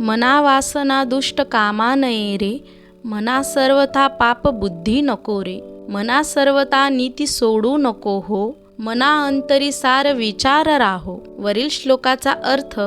मना वासना दुष्ट कामा नये रे. मना सर्वथा पाप बुद्धी नको रे. मना सर्वथा नीती सोडू नको हो. मना अंतरी सार विचार राहो. वरील श्लोकाचा अर्थ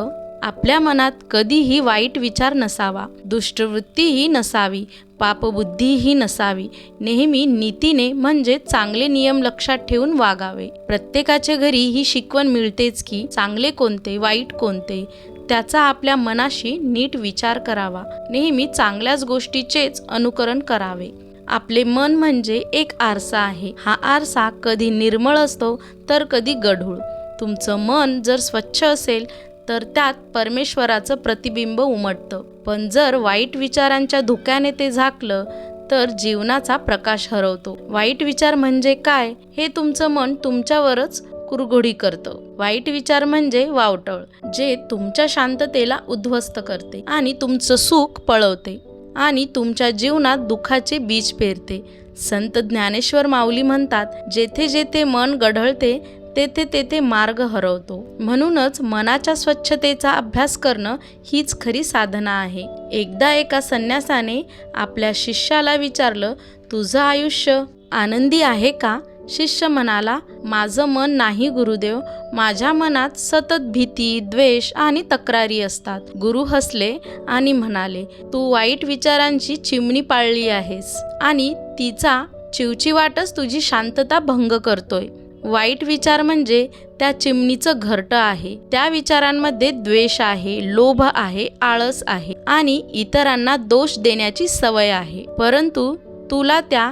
आपल्या मनात कधीही वाईट विचार नसावा. दुष्टवृत्तीही नसावी. पापबुद्धीही नसावी. नेहमी नीतीने म्हणजे चांगले नियम लक्षात ठेवून वागावे. प्रत्येकाच्या घरी ही शिकवण मिळतेच की चांगले कोणते वाईट कोणते? त्याचा आपल्या मनाशी नीट विचार करावा. नेहमी चांगल्याच गोष्टीचेच अनुकरण करावे. आपले मन म्हणजे एक आरसा आहे. हा आरसा कधी निर्मळ असतो तर कधी गढूळ. तुमचं मन जर स्वच्छ असेल तर त्यात परमेश्वराचं प्रतिबिंब उमटतं. पण जर वाईट विचारांच्या धुक्याने ते झाकलं तर जीवनाचा प्रकाश हरवतो. वाईट विचार म्हणजे काय? हे तुमचं मन तुमच्यावरच कुरघोडी करतं. वाईट विचार म्हणजे वावटळ जे तुमच्या शांततेला उद्ध्वस्त करते आणि तुमचं सुख पळवते आणि तुमच्या जीवनात दुःखाचे बीज पेरते. संत ज्ञानेश्वर माऊली म्हणतात जेथे जेथे मन गढळते तेथे तेथे मार्ग हरवतो. म्हणूनच मनाच्या स्वच्छतेचा अभ्यास करणं हीच खरी साधना आहे. एकदा एका संन्यासाने आपल्या शिष्याला विचारलं तुझं आयुष्य आनंदी आहे का? शिष्य म्हणाला माझं मन नाही गुरुदेव. माझ्या मनात सतत भीती द्वेष आणि तक्रारी असतात. गुरु हसले आणि म्हणाले तू वाईट विचारांची चिमणी पाळली आहेस आणि तिचा चिवचिवाटच तुझी शांतता भंग करतोय. वाईट विचार म्हणजे त्या चिमणीचं घरटं आहे. त्या विचारांमध्ये द्वेष आहे लोभ आहे आळस आहे आणि इतरांना दोष देण्याची सवय आहे. परंतु तुला त्या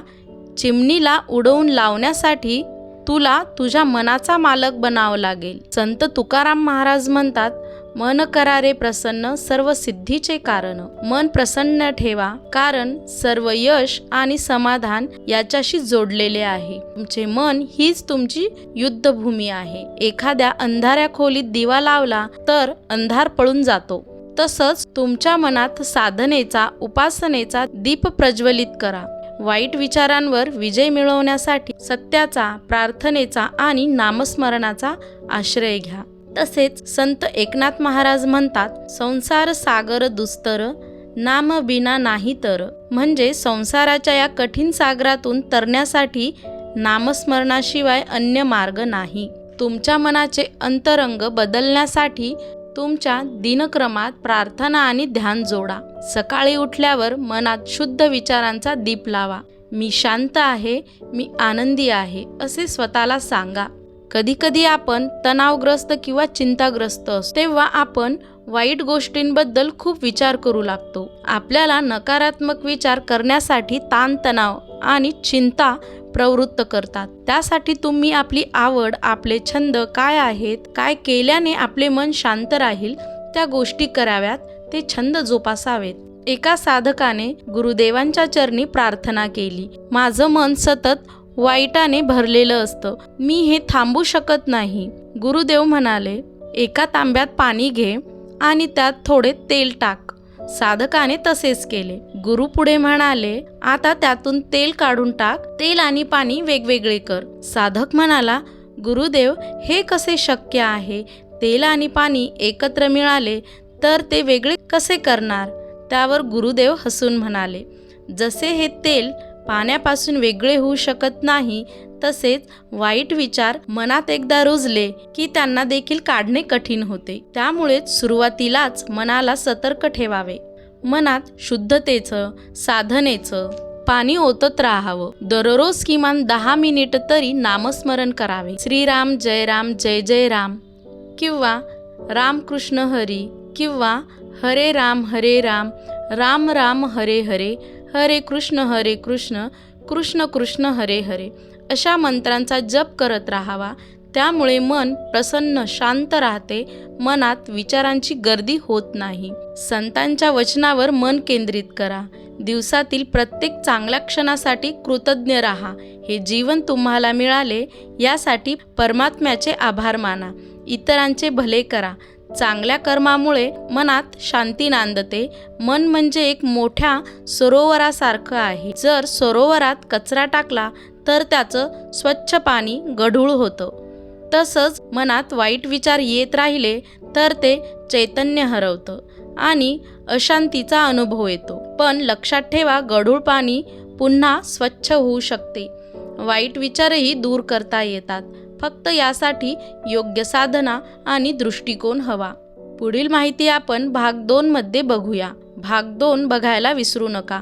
चिमणीला उडवून लावण्यासाठी तुला तुझ्या मनाचा मालक बनावं लागेल. संत तुकाराम महाराज म्हणतात मन करारे प्रसन्न सर्व सिद्धीचे कारण. मन प्रसन्न ठेवा कारण सर्व यश आणि समाधान याच्याशी जोडलेले आहे. तुमचे मन हीच तुमची युद्धभूमी आहे. एखाद्या अंधाऱ्या खोलीत दिवा लावला तर अंधार पळून जातो. तसंच तुमच्या मनात साधनेचा उपासनेचा दीप प्रज्वलित करा. वाईट विचारांवर विजय मिळवण्यासाठी सत्याचा प्रार्थनेचा आणि नामस्मरणाचा आश्रय घ्या. तसेच संत एकनाथ महाराज म्हणतात संसार सागर दुस्तर नाम बिना नाही तर. म्हणजे संसाराच्या या कठीण सागरातून तरण्यासाठी नामस्मरणाशिवाय अन्य मार्ग नाही. तुमच्या मनाचे अंतरंग बदलण्यासाठी तुमच्या दिनक्रमात प्रार्थना आणि ध्यान जोडा. सकाळी उठल्यावर मनात शुद्ध विचारांचा दीप लावा. मी शांत आहे मी आनंदी आहे असे स्वतःला सांगा. कधीकधी आपण तणावग्रस्त किंवा चिंताग्रस्त असतो तेव्हा आपण वाईट गोष्टींबद्दल खूप विचार करू लागतो. आपल्याला नकारात्मक विचार करण्यासाठी ताणतणाव आणि चिंता प्रवृत्त करतात. त्यासाठी तुम्ही आपली आवड आपले छंद काय आहेत काय केल्याने आपले मन शांत राहील त्या गोष्टी कराव्यात ते छंद जोपासावेत. एका साधकाने गुरुदेवांच्या चरणी प्रार्थना केली. माझं मन सतत वाईटाने भरलेलं असतं. मी हे थांबू शकत नाही. गुरुदेव म्हणाले एका तांब्यात पाणी घे आणि त्यात थोडे तेल टाक. साधकाने तसेच केले. गुरु पुढे म्हणाले आता त्यातून तेल काढून टाक तेल आणि पाणी वेगवेगळे कर. साधक म्हणाला गुरुदेव हे कसे शक्य आहे? तेल आणि पाणी एकत्र मिळाले तर ते वेगळे कसे करणार? त्यावर गुरुदेव हसून म्हणाले जसे हे तेल पाण्यापासून वेगळे होऊ शकत नाही तसेच वाईट विचार मनात एकदा रुजले की त्यांना देखील काढणे कठीण होते. त्यामुळेच सुरुवातीलाच मनाला सतर्क ठेवावे. मनात शुद्धतेचं साधनेचं पाणी ओतत राहावं. दररोज किमान दहा मिनिट तरी नामस्मरण करावे. श्रीराम जय राम जय जय राम. किंवा राम कृष्ण हरी. किंवा हरे राम हरे राम. राम राम हरे हरे. हरे कृष्ण हरे कृष्ण. कृष्ण कृष्ण हरे हरे. अशा मंत्रांचा जप करत राहावा. त्यामुळे मन प्रसन्न शांत राहते. मनात विचारांची गर्दी होत नाही. संतांच्या वचनावर मन केंद्रित करा. दिवसातील प्रत्येक चांगल्या क्षणासाठी कृतज्ञ राहा. हे जीवन तुम्हाला मिळाले यासाठी परमात्म्याचे आभार माना. इतरांचे भले करा. चांगल्या कर्मामुळे मनात शांती नांदते. मन म्हणजे एक मोठ्या सरोवरासारखं आहे. जर सरोवरात कचरा टाकला तर त्याचं स्वच्छ पाणी गढूळ होतं. तसंच मनात वाईट विचार येत राहिले तर ते चैतन्य हरवतं आणि अशांतीचा अनुभव येतो. पण लक्षात ठेवा गढूळ पाणी पुन्हा स्वच्छ होऊ शकते. वाईट विचारही दूर करता येतात. फक्त यासाठी योग्य साधना आणि दृष्टिकोन हवा. पुढील माहिती आपण भाग दोनमध्ये बघूया. भाग दोन बघायला विसरू नका.